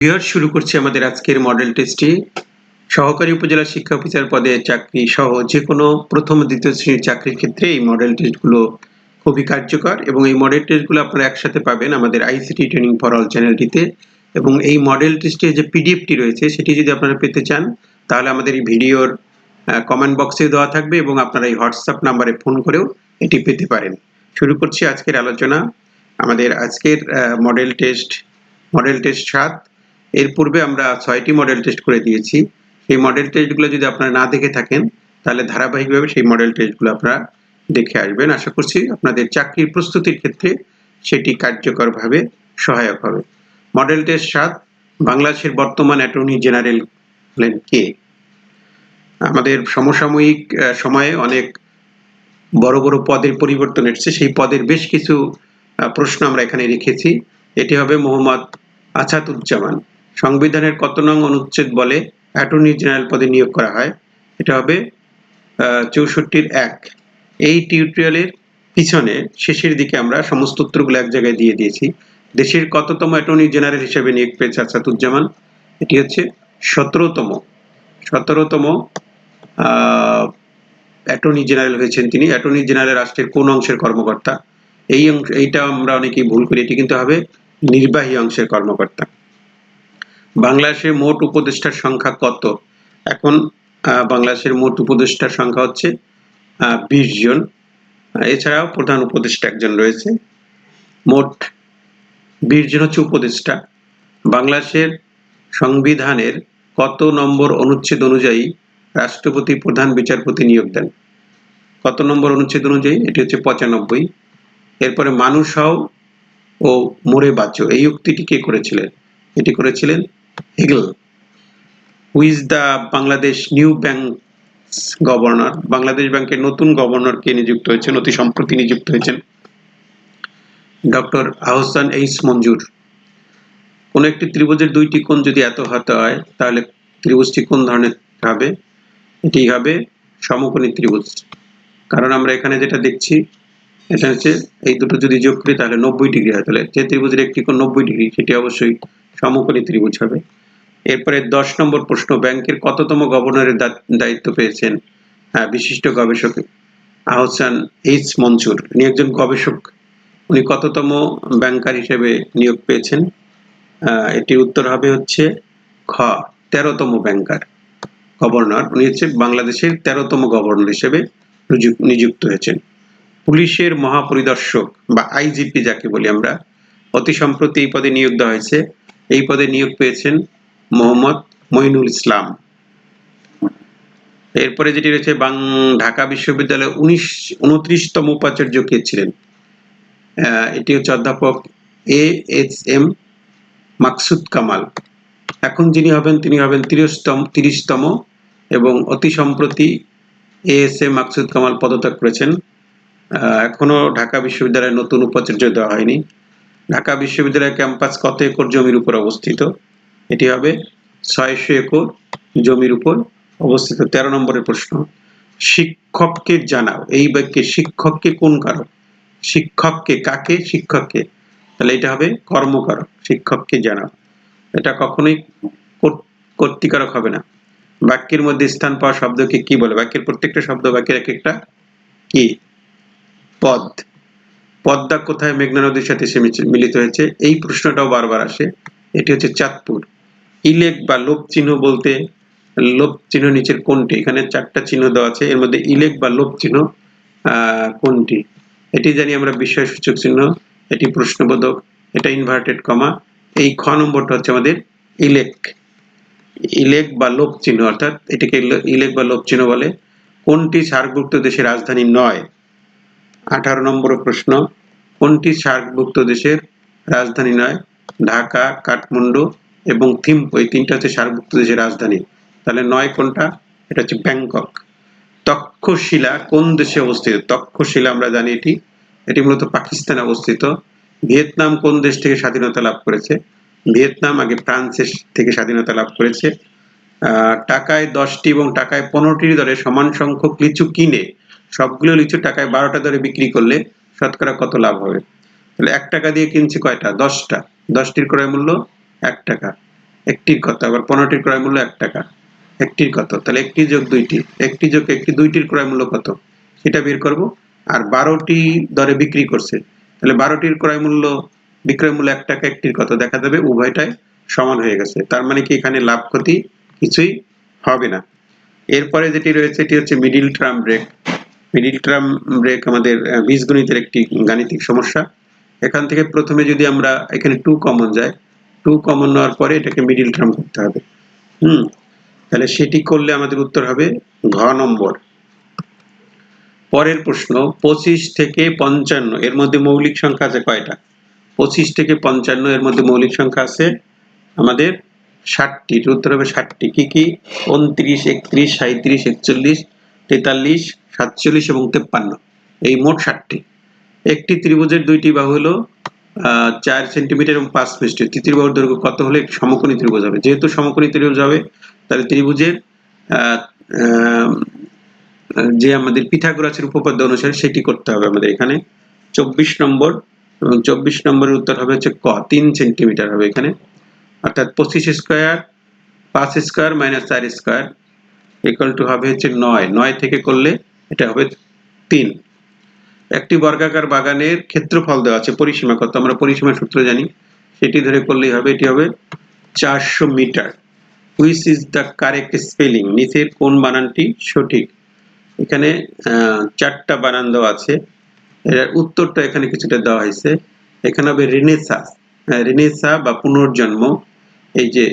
বিহার শুরু করছি আমাদের আজকের মডেল টেস্টটি সহকারী উপজেলা শিক্ষা অফিসার পদে চাকরি সহ যে কোনো প্রথম দ্বিতীয় শ্রেণির চাকরির ক্ষেত্রে এই মডেল টেস্টগুলো খুবই কার্যকর এবং এই মডেল টেস্টগুলো আপনারা একসাথে পাবেন আমাদের আইসিটি ট্রেনিং ফর অল চ্যানেলটিতে এবং এই মডেল টেস্টের যে পিডিএফটি রয়েছে, সেটি যদি আপনারা পেতে চান, তাহলে আমাদের এই ভিডিওর কমেন্ট বক্সে দেওয়া থাকবে এবং আপনারা এই হোয়াটসঅ্যাপ নাম্বারে ফোন করেও এটি পেতে পারেন। শুরু করছি আজকের আলোচনা। আমাদের আজকের মডেল টেস্ট মডেল টেস্ট সাত। এর পূর্বে আমরা ছয়টি মডেল টেস্ট করে দিয়েছি। সেই মডেল টেস্টগুলো যদি আপনারা না দেখে থাকেন, তাহলে ধারাবাহিকভাবে সেই মডেল টেস্টগুলো আপনারা দেখে আসবেন। আশা করছি আপনাদের চাকরির প্রস্তুতির ক্ষেত্রে সেটি কার্যকরভাবে সহায়ক হবে। মডেল টেস্ট সাত, বাংলাদেশের বর্তমান অ্যাটর্নি জেনারেল হলেন কে? আমাদের সমসাময়িক সময়ে অনেক বড় বড় পদের পরিবর্তন এসেছে। সেই পদের বেশ কিছু প্রশ্ন আমরা এখানে রেখেছি। এটি হবে মোহাম্মদ আছাদুজ্জামান। সংবিধানের কত নং অনুচ্ছেদ বলে অ্যাটর্নি জেনারেল পদে নিয়োগ করা হয়? এটা হবে চৌষট্টির এক। এই টিউটোরিয়ালের পিছনে, শেষের দিকে আমরা সমস্ত উত্তরগুলো এক জায়গায় দিয়ে দিয়েছি। দেশের কততম অ্যাটর্নি জেনারেল হিসেবে নিয়োগ পেয়েছে আসাদুজ্জামান? এটি হচ্ছে সতেরোতম। সতেরোতম অ্যাটর্নি জেনারেল হয়েছেন তিনি। অ্যাটর্নি জেনারেল রাষ্ট্রের কোন অংশের কর্মকর্তা? এই অংশ, এইটা আমরা অনেকেই ভুল করি। এটি কিন্তু হবে নির্বাহী অংশের কর্মকর্তা। বাংলাদেশের মোট উপদেষ্টার সংখ্যা কত? এখন বাংলাদেশের মোট উপদেষ্টার সংখ্যা হচ্ছে বিশ জন। এছাড়াও প্রধান উপদেষ্টা একজন রয়েছে। মোট বিশ জন হচ্ছে উপদেষ্টা। বাংলাদেশের সংবিধানের কত নম্বর অনুচ্ছেদ অনুযায়ী রাষ্ট্রপতি প্রধান বিচারপতি নিয়োগ দেন? কত নম্বর অনুচ্ছেদ অনুযায়ী? এটি হচ্ছে পঁচানব্বই। এরপরে মানুষ হও ও মোরে বাঁচো। এই উক্তিটি কে করেছিলেন? এটি করেছিলেন Hegel who's the Bangladesh new bank governor Bangladesh ব্যাংকের নতুন গভর্নর কে নিযুক্ত হয়েছেন, অতি সম্প্রতি নিযুক্ত হয়েছেন ডক্টর আহসান এইস মঞ্জুর কোন একটি ত্রিভুজের দুইটি কোণ যদি এত হতে হয়, তাহলে ত্রিভুজটি কোন ধরনের হবে? এটি হবে সমকোণী ত্রিভুজ। কারণ আমরা এখানে যেটা দেখছি, এটা হচ্ছে এই দুটো যদি যোগ করি, তাহলে নব্বই ডিগ্রি হয়। তাহলে যে ত্রিভুজের একটি কোণ নব্বই ডিগ্রি, সেটি অবশ্যই সমকোণী ত্রিভুজ হবে। এরপরে দশ নম্বর প্রশ্ন, ব্যাংকের কততম গভর্নরের দায়িত্ব পেয়েছেন বিশিষ্ট গবেষক আহসান এইচ মনসুর। উনি একজন গবেষক। উনি কততম ব্যাংকার হিসেবে নিয়োগ পেয়েছেন? এটির উত্তর হবে হচ্ছে খ, তেরোতম ব্যাংকার, গভর্নর। উনি হচ্ছে বাংলাদেশের তেরোতম গভর্নর হিসেবে নিযুক্ত হয়েছেন। পুলিশের মহাপরিদর্শক বা আইজিপি যাকে বলি আমরা, অতি সম্প্রতি এই পদে নিয়োগ দেওয়া হয়েছে। এই পদে নিয়োগ পেয়েছেন মোহাম্মদ মইনুল ইসলাম। এরপরে যেটি রয়েছে, বাং, ঢাকা বিশ্ববিদ্যালয়ে উনিশ, উনত্রিশতম উপাচার্য কে ছিলেন? এটি হচ্ছে অধ্যাপক A S M Maksud Kamal. এখন যিনি হবেন, তিনি হবেন তিরিশতম তিরিশতম এবং অতি সম্প্রতি A S M Maksud Kamal পদত্যাগ করেছেন। এখনও ঢাকা বিশ্ববিদ্যালয়ে নতুন উপাচার্য দেওয়া হয়নি। ঢাকা বিশ্ববিদ্যালয়ের ক্যাম্পাস কত একর জমির উপর অবস্থিত? এটি হবে ছয়শো একর জমির উপর অবস্থিত। তেরো নম্বরের প্রশ্ন, শিক্ষককে জানাও। এই বাক্যে শিক্ষককে কোন কারক? শিক্ষককে কাকে? শিক্ষককে। তাহলে এটা হবে কর্মকারক, শিক্ষককে জানাও। এটা কখনোই কর্তৃকারক হবে না। বাক্যের মধ্যে স্থান পাওয়া শব্দকে কি বলে? বাক্যের প্রত্যেকটা শব্দ বাক্যের এক একটা কি? পদ। পদ্মা কোথায় মেঘনা নদীর সাথে সে মিলিত হয়েছে? এই প্রশ্নটাও বারবার আসে। এটি হচ্ছে চাঁদপুর। ইলেক বা লোপ চিহ্ন বলতে, লোপ চিহ্ন নিচের কোনটি? এখানে চারটা চিহ্ন দেওয়া আছে। এর মধ্যে ইলেক বা লোপ চিহ্ন কোনটি? এটি জানি আমরা বিষয় সূচক চিহ্ন। এটি প্রশ্নবোধক। এটা ইনভার্টেড কমা এই খ নম্বরটা হচ্ছে আমাদের ইলেক। ইলেক বা লোপ চিহ্ন, অর্থাৎ এটাকে ইলেক বা লোপ চিহ্ন বলে। কোনটি সার্কভুক্ত দেশের রাজধানী নয়? আঠারো নম্বর প্রশ্ন, কোনটি সার্কভুক্ত দেশের রাজধানী নয়? ঢাকা, কাঠমান্ডু এবং থিম্পু, এই তিনটা হচ্ছে সার্কভুক্ত দেশের রাজধানী। তাহলে নয় কোনটা? এটা হচ্ছে ব্যাংকক। তক্ষশিলা কোন দেশে অবস্থিত? তক্ষশিলা আমরা জানি এটি। এটি মূলত পাকিস্তানে অবস্থিত। ভিয়েতনাম কোন দেশ থেকে স্বাধীনতা লাভ করেছে? ভিয়েতনাম আগে ফ্রান্সের থেকে স্বাধীনতা লাভ করেছে। টাকায় দশটি এবং টাকায় পনেরোটির দরে সমান সংখ্যক লিচু কিনে সবগুলো লিচু টাকায় বারোটা দরে বিক্রি করলে শতকরা কত লাভ হবে? তাহলে এক টাকা দিয়ে কিনছি কয়টা? দশটা। দশটির ক্রয় মূল্য এক টাকা। একটির কত? আবার পনেরোটির ক্রয় মূল্য এক টাকা। একটির কত? তাহলে একটি যোগ দুইটি। একটি যোগ একটি, দুইটির ক্রয় মূল্য কত? সেটা বের করব। আর বারোটি দরে বিক্রি করছে। তাহলে বারোটির ক্রয় মূল্য, বিক্রয় মূল্য এক টাকা, একটির কত? দেখা যাবে উভয়টাই সমান হয়ে গেছে। তার মানে কি এখানে লাভ ক্ষতি কিছুই হবে না। এরপরে যেটি রয়েছে, এটি হচ্ছে middle term break middle term break আমাদের বীজগণিতের একটি গাণিতিক সমস্যা। এখান থেকে প্রথমে যদি আমরা এখানে টু কমন যায় টু কমন নেওয়ার পরে এটাকে মিডিল টার্ম করতে হবে। হুম, তাহলে সেটি করলে আমাদের উত্তর হবে ঘ নম্বর। পরের প্রশ্ন, পঁচিশ থেকে পঞ্চান্ন, এর মধ্যে মৌলিক সংখ্যা আছে কয়টা? পঁচিশ থেকে পঞ্চান্ন, এর মধ্যে মৌলিক সংখ্যা আছে আমাদের ষাটটি উত্তর হবে ষাটটি। কি কি? উনত্রিশ, একত্রিশ সাঁত্রিশ একচল্লিশ, তেতাল্লিশ সাতচল্লিশ এবং তেপ্পান্ন। এই মোট ষাটটি একটি ত্রিভুজের দুইটি বাহু হলো চার সেন্টিমিটার এবং পাঁচ মিটার তৃতীয় বাহুর দৈর্ঘ্য কত হলে সমকোণী ত্রিভুজ হবে? যেহেতু সমকোণী ত্রিভুজ হবে, তাহলে ত্রিভুজের যে আমাদের পিথাগোরাসের উপপাদ্য অনুসারে সেটি করতে হবে আমাদের এখানে। চব্বিশ নম্বর এবং চব্বিশ নম্বরের উত্তর হবে হচ্ছে ক, তিন সেন্টিমিটার হবে এখানে। অর্থাৎ পঁচিশ স্কোয়ার, পাঁচ স্কোয়ার মাইনাস চার স্কোয়ার ইকুয়াল টু হবে হচ্ছে নয়। নয় থেকে করলে এটা হবে তিন। একটি বর্গাকার বাগানের ক্ষেত্রফল দেওয়া আছে পরিসীমা কত? আমরা পরিসীমা সূত্র জানি। সেটি ধরে করলেই হবে, এটি হবে চারশো metre. Which is the correct spelling নিচের কোন বানানটি সঠিক? এখানে চারটা বানান দেওয়া আছে। এর উত্তরটা এখানে কিছুটা দেওয়া হয়েছে। এখানে হবে রিনেসা। রিনেসা বা পুনর্জন্ম। এই যে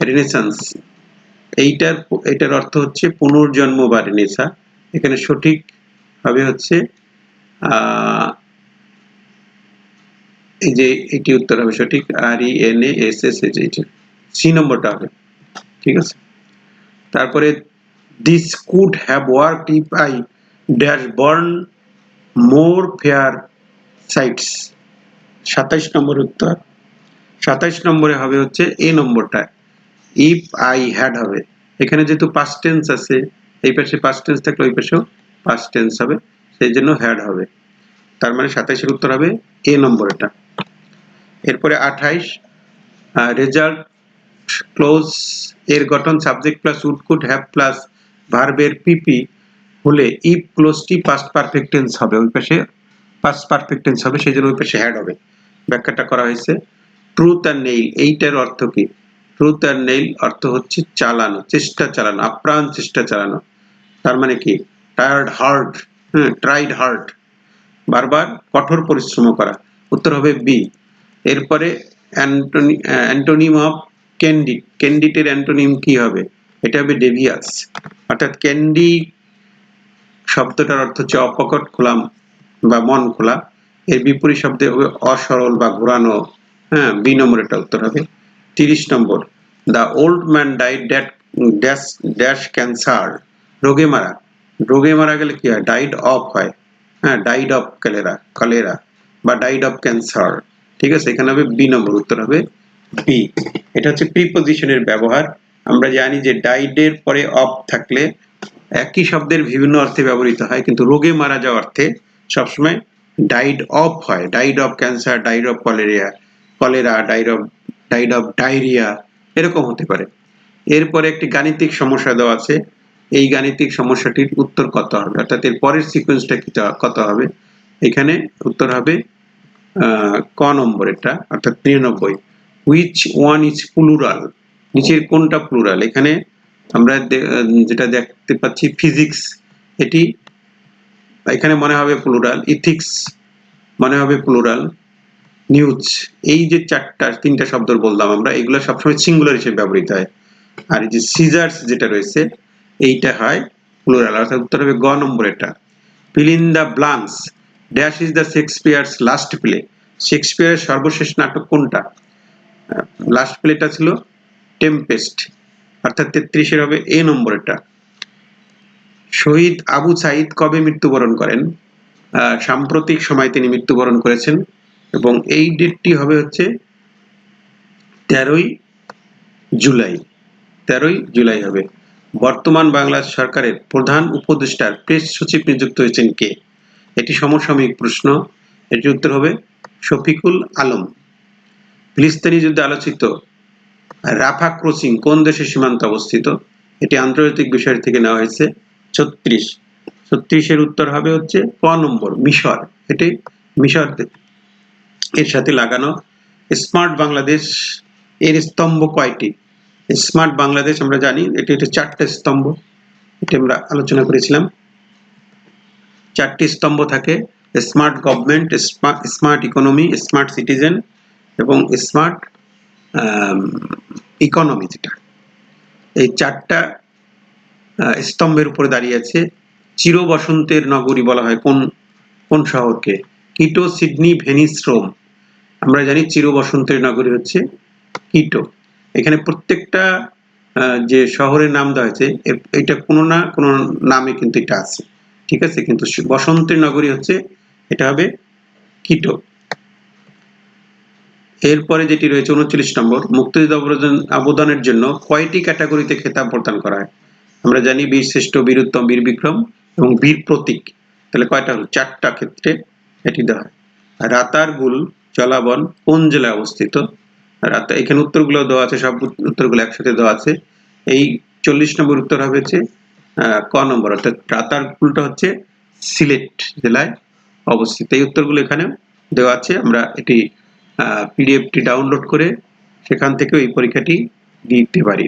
রিনেসান্স, এইটার, এটার অর্থ হচ্ছে পুনর্জন্ম বা রিনেসা। এখানে সঠিক হবে হচ্ছে এই যে এটি উত্তর হবে সঠিক R E N A S S A এইটা সি নম্বরটা হবে, ঠিক আছে? তারপরে this could have work if I dash burn more fair sites সাতাইশ নম্বর উত্তর, সাতাইশ নম্বরে হবে হচ্ছে এ নম্বরটা ইফ আই হ্যাড হবে, এখানে যেহেতু পাস্ট টেন্স আছে এই পাশে পাস্ট টেন্স থাকলে ওই পাশেও পাস্ট টেন্স হবে, সেই জন্য হ্যাড হবে। তার মানে সাতাইশের উত্তর হবে এ নম্বর এটা। এরপরে আঠাইশ রেজাল্ট ক্লোজ এর গঠন subject plus would could have plus ভার্বের পিপি হলে ইফ ক্লোজটি পাস্ট পারফেক্ট টেন্স হবে, ওই পাশে পাস্ট পারফেক্ট টেন্স হবে, সেই জন্য ওই পাশে হ্যাড হবে। ব্যাখ্যাটা করা হয়েছে ট্রুথ আর নেইল এইটার অর্থ কি? ট্রুথ আর নেইল অর্থ হচ্ছে চালানো, চেষ্টা চালানো, আপ্রাণ চেষ্টা চালানো। তার মানে কি? টায়ার্ড হার্ড হ্যাঁ ট্রাইড হার্ড বারবার কঠোর পরিশ্রম করা। উত্তর হবে বি এরপরে অ্যান্টনি অ্যান্টোনিম অফ ক্যান্ডিড ক্যান্ডিডের অ্যান্টোনিম কি হবে? এটা হবে ডেভিয়াস। অর্থাৎ ক্যান্ডি শব্দটার অর্থ হচ্ছে অপকট খোলা বা মন খোলা। এর বিপরীত শব্দে হবে অসরল বা ঘোরানো। হ্যাঁ বি নম্বর এটা উত্তর হবে। তিরিশ নম্বর, the old man died that, dash dash cancer, রোগে মারা। রোগে মারা গেলে কি হয়? ডাইড অফ হয়। হ্যাঁ ডাইড অফ ক্যালেরা কলেরা বা ডাইড অফ ক্যান্সার। ঠিক আছে, এখানে হবে বি নম্বর, উত্তর হবে বি। এটা হচ্ছে প্রিপোজিশনের ব্যবহার। আমরা জানি যে ডাইডের পরে অফ থাকলে একই শব্দের বিভিন্ন অর্থে ব্যবহৃত হয়, কিন্তু রোগে মারা যাওয়া অর্থে সবসময় ডাইড অফ হয়। Died of cancer, died of cholera, cholera, died of died of diarrhoea, এরকম হতে পারে। এরপরে একটি গাণিতিক সমস্যা দেওয়া আছে। এই গাণিতিক সমস্যাটির উত্তর কত হবে? অর্থাৎ এর পরের সিকোয়েন্সটা কি কত হবে? এখানে উত্তর হবে ক নম্বর এটা, অর্থাৎ নিরানব্বই। হুইচ ওয়ান ইজ প্লুরাল নিচের কোনটা প্লুরাল এখানে আমরা যেটা দেখতে পাচ্ছি ফিজিক্স এটি, এখানে মনে হবে প্লুরাল ইথিক্স মনে হবে প্লুরাল নিউজ এই যে চারটা, তিনটা শব্দ বললাম আমরা, এগুলো সবসময় সিঙ্গুলার হিসেবে ব্যবহৃত হয়। আর এই যে সিজার্স যেটা রয়েছে, এইটা হয় প্লুরাল অর্থাৎ উত্তর হবে গ নম্বর এটা fill in the blanks dash is the Shakespeare's last play শেক্সপিয়ারের সর্বশেষ নাটক কোনটা? লাস্ট প্লেটা ছিল টেম্পেস্ট অর্থাৎ তেত্রিশের হবে এ নম্বর এটা শহীদ আবু সাইদ কবে মৃত্যুবরণ করেন? সাম্প্রতিক সময় তিনি মৃত্যুবরণ করেছেন। এবং এই ডেটটি হবে হচ্ছে তেরোই জুলাই। তেরোই জুলাই হবে। বর্তমান বাংলা সরকারের প্রধান উপদেষ্টার প্রেস সচিব নিযুক্ত হয়েছেন কে? এটি সমসাময়িক প্রশ্ন। এটির উত্তর হবে শফিকুল আলম। ফিলিস্তিনি যুদ্ধে আলোচিত রাফা ক্রসিং কোন দেশের সীমান্তে অবস্থিত? এটি আন্তর্জাতিক বিষয় থেকে নেওয়া হয়েছে। ছত্রিশ। ছত্রিশের উত্তর হবে হচ্ছে ক নম্বর, মিশর। এটি মিশর এর সাথে লাগানো স্মার্ট বাংলাদেশ এর স্তম্ভ কয়টি? স্মার্ট বাংলাদেশ আমরা জানি, এটি হচ্ছে চারটে স্তম্ভ, এটি আমরা আলোচনা করেছিলাম। চারটি স্তম্ভ থাকে, smart government smart economy, smart citizen এবং স্মার্ট ইকোনমি যেটা। এই চারটা স্তম্ভের উপরে দাঁড়িয়ে আছে চির বসন্তের নগরী বলা হয় কোন কোন শহরকে? কিটো সিডনি ভেনিস রোম আমরা জানি চির বসন্তের নগরী হচ্ছে কিটো। এখানে প্রত্যেকটা যে শহরের নাম দেওয়া হয়েছে এটা কোনো না কোনো নামে কিন্তু এটা আছে। ঠিক আছে? কিন্তু বসন্তের নগরী হচ্ছে, এটা হবে কিটো। এরপরে যেটি রয়েছে উনচল্লিশ নম্বর, মুক্তিযুদ্ধ অবদান অবদানের জন্য কয়টি ক্যাটাগরিতে খেতাব প্রদান করা হয়? আমরা জানি বীর শ্রেষ্ঠ বীর উত্তম বীর বিক্রম এবং বীর প্রতীক তাহলে কয়টা হলো? চারটা ক্ষেত্রে এটি দেওয়া হয় রাতারগুল জলাবন কোন জেলায় অবস্থিত? রাতা, এখানে উত্তরগুলো দেওয়া আছে, সব উত্তরগুলো একসাথে দেওয়া আছে। এই চল্লিশ নম্বর উত্তর হবে হচ্ছে ক নম্বর, অর্থাৎ রাতারগুলটা হচ্ছে সিলেট জেলায় অবস্থিত। এই উত্তরগুলো এখানে দেওয়া আছে। আমরা এটি পিডিএফটি ডাউনলোড করে সেখান থেকেও এই পরীক্ষাটি দিতে পারি।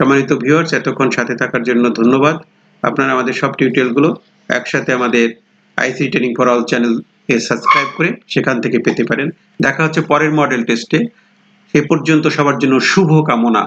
সম্মানিত ভিউয়ার্স এতক্ষণ সাথে থাকার জন্য ধন্যবাদ। আপনারা আমাদের সব টিউটোরিয়ালগুলো একসাথে আমাদের IC training for all channel A subscribe করে সেখান থেকে পেতে পারেন। দেখা হচ্ছে পরের মডেল টেস্টে এ। পর্যন্ত সবার জন্য শুভ কামনা